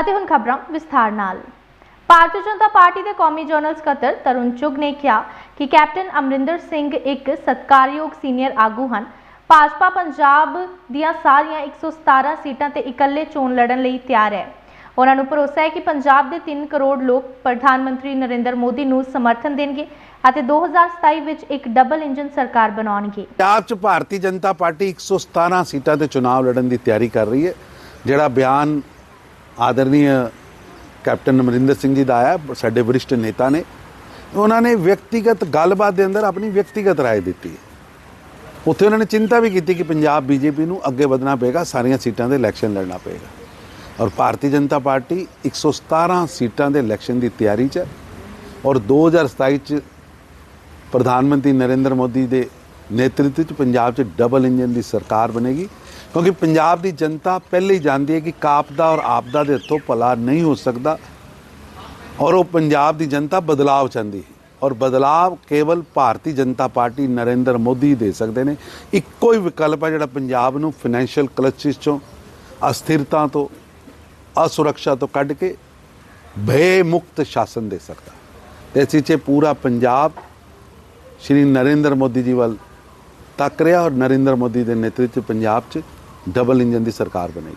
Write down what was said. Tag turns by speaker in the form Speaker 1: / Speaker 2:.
Speaker 1: ਅਤੇ ਹੁਣ ਖਬਰਾਂ ਵਿਸਥਾਰ ਨਾਲ। ਭਾਰਤੀ ਜਨਤਾ ਪਾਰਟੀ ਦੇ ਕੌਮੀ ਜਨਰਲ ਸਕੱਤਰ ਤਰੁਣ ਚੁਗ ਨੇ ਕਿਹਾ ਕਿ ਕੈਪਟਨ ਅਮਰਿੰਦਰ ਸਿੰਘ ਇੱਕ ਸਤਕਾਰਯੋਗ ਸੀਨੀਅਰ ਆਗੂ ਹਨ। ਭਾਜਪਾ ਪੰਜਾਬ ਦੀਆਂ ਸਾਰੀਆਂ 117 ਸੀਟਾਂ ਤੇ ਇਕੱਲੇ ਚੋਣ ਲੜਨ ਲਈ ਤਿਆਰ ਹੈ। ਉਹਨਾਂ ਨੂੰ ਭਰੋਸਾ ਹੈ ਕਿ ਪੰਜਾਬ ਦੇ 3 ਕਰੋੜ ਲੋਕ ਪ੍ਰਧਾਨ ਮੰਤਰੀ ਨਰਿੰਦਰ ਮੋਦੀ ਨੂੰ ਸਮਰਥਨ ਦੇਣਗੇ ਅਤੇ 2027 ਵਿੱਚ ਇੱਕ ਡਬਲ ਇੰਜਨ ਸਰਕਾਰ ਬਣਾਉਣਗੇ।
Speaker 2: ਪੰਜਾਬ 'ਚ ਭਾਰਤੀ ਜਨਤਾ ਪਾਰਟੀ 117 ਸੀਟਾਂ ਤੇ ਚੋਣ ਲੜਨ ਦੀ ਤਿਆਰੀ ਕਰ ਰਹੀ ਹੈ। ਜਿਹੜਾ ਬਿਆਨ ਆਦਰਨੀय ਕੈਪਟਨ ਅਮਰਿੰਦਰ ਸਿੰਘ ਜੀ ਦਾ ਆਇਆ, ਸਾਡੇ ਵਰਿਸ਼ਟ ਨੇਤਾ ਨੇ। ਉਹਨਾਂ ਨੇ ਵਿਅਕਤੀਗਤ ਗੱਲਬਾਤ ਦੇ ਅੰਦਰ ਆਪਣੀ ਵਿਅਕਤੀਗਤ رائے ਦਿੱਤੀ। ਉੱਥੇ ਉਹਨਾਂ ਨੇ ਚਿੰਤਾ ਵੀ ਕੀਤੀ ਕਿ ਪੰਜਾਬ ਬੀਜੇਪੀ ਨੂੰ ਅੱਗੇ ਵਧਣਾ ਪਏਗਾ, ਸਾਰੀਆਂ ਸੀਟਾਂ ਦੇ ਇਲੈਕਸ਼ਨ ਲੜਨਾ ਪਏਗਾ। ਔਰ ਭਾਰਤੀ ਜਨਤਾ ਪਾਰਟੀ 117 ਸੀਟਾਂ ਦੇ ਇਲੈਕਸ਼ਨ ਦੀ ਤਿਆਰੀ 'ਚ ਹੈ ਔਰ 2027 'ਚ ਪ੍ਰਧਾਨ ਮੰਤਰੀ ਨਰਿੰਦਰ ਮੋਦੀ ਦੇ ਨੇਤਰਤਵ 'ਚ ਪੰਜਾਬ 'ਚ ਡਬਲ ਇੰਜਨ ਦੀ ਸਰਕਾਰ ਬਣੇਗੀ। ਕਿਉਂਕਿ ਪੰਜਾਬ ਦੀ ਜਨਤਾ ਪਹਿਲੇ ਹੀ ਜਾਣਦੀ ਹੈ ਕਿ ਕਾਪਦਾ ਔਰ ਆਪਦਾ ਦੇ ਹੱਥੋਂ ਭਲਾ ਨਹੀਂ ਹੋ ਸਕਦਾ ਔਰ ਉਹ ਪੰਜਾਬ ਦੀ ਜਨਤਾ ਬਦਲਾਵ ਚਾਹੁੰਦੀ ਹੈ ਔਰ ਬਦਲਾਵ ਕੇਵਲ ਭਾਰਤੀ ਜਨਤਾ ਪਾਰਟੀ ਨਰਿੰਦਰ ਮੋਦੀ ਦੇ ਸਕਦੇ ਨੇ। ਇੱਕੋ ਹੀ ਵਿਕਲਪ ਹੈ ਜਿਹੜਾ ਪੰਜਾਬ ਨੂੰ ਫਾਈਨੈਂਸ਼ੀਅਲ ਕਲਚਿਸ ਚੋਂ, ਅਸਥਿਰਤਾ ਤੋਂ, ਅਸੁਰੱਖਿਆ ਤੋਂ ਕੱਢ ਕੇ ਭੈ ਮੁਕਤ ਸ਼ਾਸਨ ਦੇ ਸਕਦਾ। ਤੇ ਇਸ ਵਿੱਚ ਪੂਰਾ ਪੰਜਾਬ ਸ਼੍ਰੀ ਨਰਿੰਦਰ ਮੋਦੀ ਜੀ ਵੱਲ ਤੱਕ ਰਿਹਾ ਔਰ ਨਰਿੰਦਰ ਮੋਦੀ ਦੇ ਨੇਤਰਤਵ ਪੰਜਾਬ 'ਚ ਡਬਲ ਇੰਜਨ ਦੀ ਸਰਕਾਰ ਬਣੇਗੀ।